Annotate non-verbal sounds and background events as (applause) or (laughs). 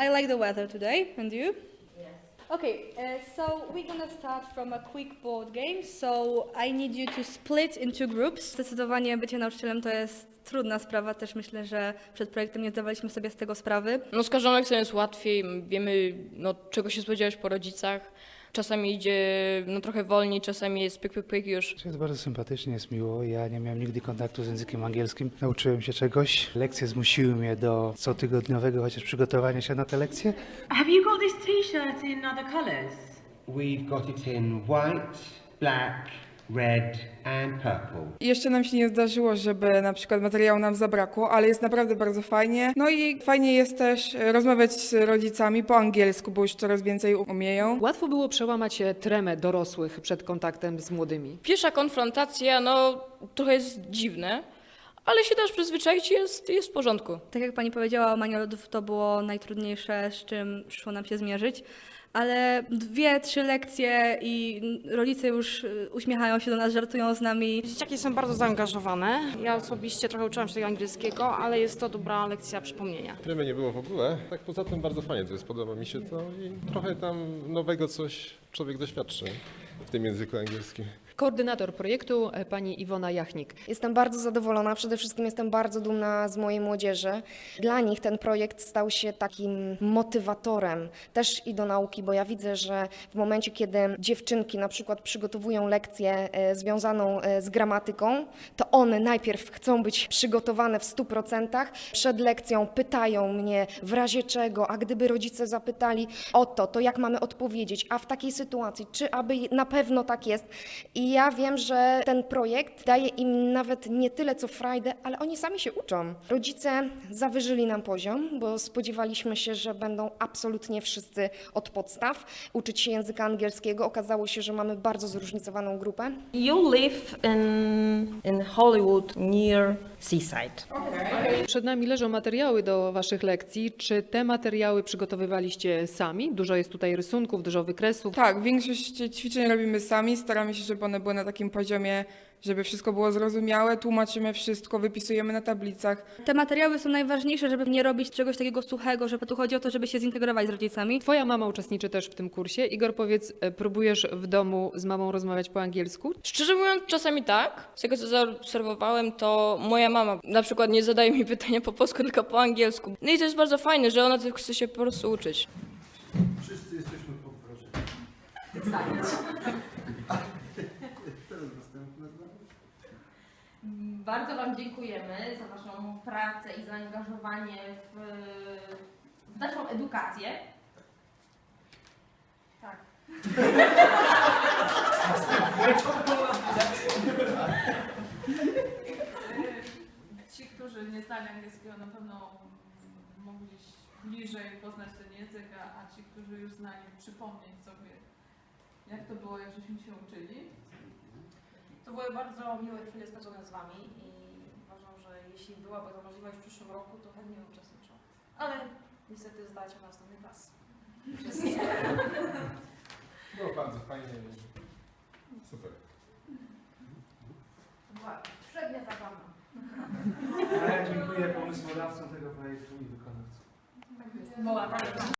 I like the weather today, and you? Okay, uh, so we're gonna start from a quick board game. So I need you to split into groups. Zdecydowanie bycie nauczycielem to jest trudna sprawa. Też myślę, że przed projektem nie zdawaliśmy sobie z tego sprawy. No z każdą lekcją jest łatwiej, wiemy no, czego się spodziewać po rodzicach. Czasami idzie no, trochę wolniej, czasami jest pyk, pyk, pyk już. Jest bardzo sympatycznie, jest miło. Ja nie miałem nigdy kontaktu z językiem angielskim. Nauczyłem się czegoś. Lekcje zmusiły mnie do cotygodniowego chociaż przygotowania się na te lekcje. Have you got this t-shirt in other colours? We've got it in white, black, red, and purple. Jeszcze nam się nie zdarzyło, żeby na przykład materiału nam zabrakło, ale jest naprawdę bardzo fajnie. No i fajnie jest też rozmawiać z rodzicami po angielsku, bo już coraz więcej umieją. Łatwo było przełamać tremę dorosłych przed kontaktem z młodymi. Pierwsza konfrontacja, no trochę jest dziwne, ale się dasz przyzwyczaić i jest, jest w porządku. Tak jak pani powiedziała, mania lodów to było najtrudniejsze, z czym przyszło nam się zmierzyć. Ale dwie, trzy lekcje i rodzice już y, uśmiechają się do nas, żartują z nami. Dzieciaki są bardzo zaangażowane. Ja osobiście trochę uczyłam się tego angielskiego, ale jest to dobra lekcja przypomnienia. Tremy nie było w ogóle. Tak poza tym bardzo fajnie to jest, podoba mi się to i trochę tam nowego coś człowiek doświadczy w tym języku angielskim. Koordynator projektu e, pani Iwona Jachnik. Jestem bardzo zadowolona. Przede wszystkim jestem bardzo dumna z mojej młodzieży. Dla nich ten projekt stał się takim motywatorem też i do nauki, bo ja widzę, że w momencie, kiedy dziewczynki na przykład przygotowują lekcję e, związaną e, z gramatyką, to one najpierw chcą być przygotowane w 100%. Przed lekcją pytają mnie w razie czego, a gdyby rodzice zapytali o to, to jak mamy odpowiedzieć, a w takiej sytuacji, czy aby na pewno tak jest. I ja wiem, że ten projekt daje im nawet nie tyle co frajdę, ale oni sami się uczą. Rodzice zawyżyli nam poziom, bo spodziewaliśmy się, że będą absolutnie wszyscy od podstaw uczyć się języka angielskiego. Okazało się, że mamy bardzo zróżnicowaną grupę. You live in, in Hollywood near seaside. Przed nami leżą materiały do waszych lekcji. Czy te materiały przygotowywaliście sami? Dużo jest tutaj rysunków, dużo wykresów. Tak, większość ćwiczeń robimy sami. Staramy się, żeby one były na takim poziomie, żeby wszystko było zrozumiałe. Tłumaczymy wszystko, wypisujemy na tablicach. Te materiały są najważniejsze, żeby nie robić czegoś takiego suchego, że tu chodzi o to, żeby się zintegrować z rodzicami. Twoja mama uczestniczy też w tym kursie. Igor, powiedz, e, próbujesz w domu z mamą rozmawiać po angielsku? Szczerze mówiąc, czasami tak. Z tego co zaobserwowałem, to moja mama na przykład nie zadaje mi (laughs) pytania po polsku, tylko po angielsku. No i to jest bardzo fajne, że ona tylko chce się po prostu uczyć. Bardzo Wam dziękujemy za Waszą pracę i zaangażowanie w, w naszą edukację. Tak. (laughs) Ci, którzy nie znali angielskiego, na pewno mogli bliżej poznać ten język, a, ci, którzy już znali, przypomnieć sobie, jak to było, jak żeśmy się uczyli. To były bardzo miłe chwile spędzone z Wami i uważam, że jeśli byłaby to możliwość w przyszłym roku, to chętnie bym uczestniczyła. Ale niestety zdać o następny klas. (laughs) Było bardzo fajnie i super. Była przednia zabawa. (laughs) Ja dziękuję pomysłodawcom tego projektu i wykonawcom. Była bardzo